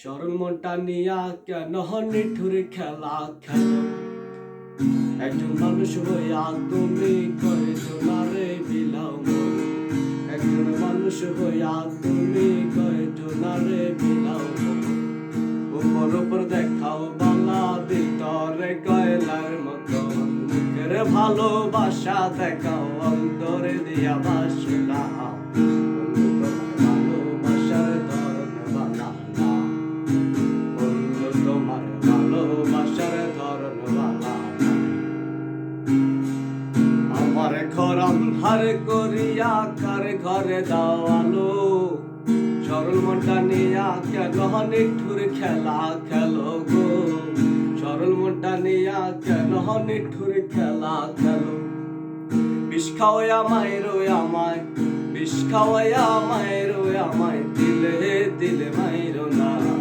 সরল মনটা নিয়া কেন? নিঠুর খেলা খেলো। একজন মানুষ হইয়া তুমি কয়জনারে বিলাও একজন মানুষ হইয়া তুমি কয়জনারে বিলাও উপর উপর দেখাও বালা ভিতরে কয়লার মতন মুখের ভালোবাসা দেখাও, অন্তরে দিয়া বাসনা। আন্ধার করিয়া কার ঘরে দাওয়ালো সরল মনটা নিয়া কেন নিঠুর খেলা খেলো গো? সরল মনটা নিয়া কেন নিঠুর খেলা খেলো? বিষ খাওয়াই আমায় রোয় আমায়, বিষ খাওয়াই আমায় রোয় আমায়, দিলে দিলে মাইরো না।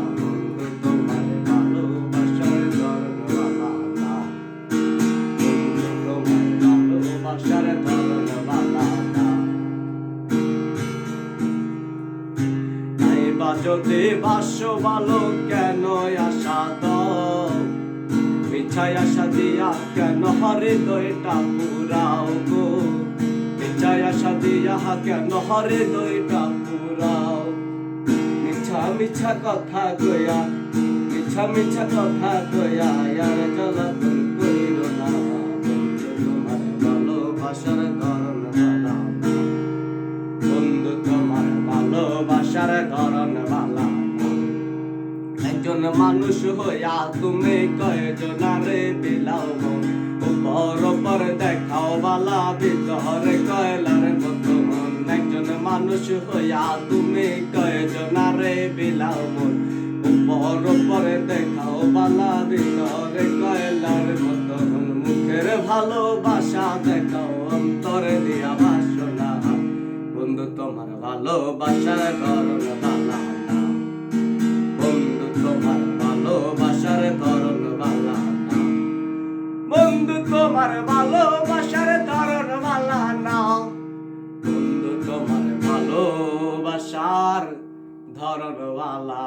নাই বাজতে বাসো ভালো, কেন আশা মিঠাই আশা দিয়া কেন হরে দইটা পুরাও গো? মিঠাই আশা দিয়া কেন হরে দইটা পুরাও? মিঠা মিঠা কথা কয়া মিঠা মিঠা কথা কয়া আর জ্বালাতন ভালোবাসার ধরন বালা। একজন মানুষ হইয়া তুমি কয়জনারে বিলাও উপর উপর দেখাও বালা ভিতরে কয়লার মতো মন। একজন মানুষ হইয়া তুমি কয়জনারে বিলাও উপর উপর দেখাও বালা কয়লার মুখের ভালোবাসা দেখাও, অন্তরে দিয়া বাসনা বন্ধু, তোমার ভালোবাসার ধরন বালা বন্ধু, তোমার ভালোবাসার ধরন বালা বন্ধু, তোমার ভালোবাসার ধরন বালা বন্ধু, তোমার ভালোবাসার ধরন বালা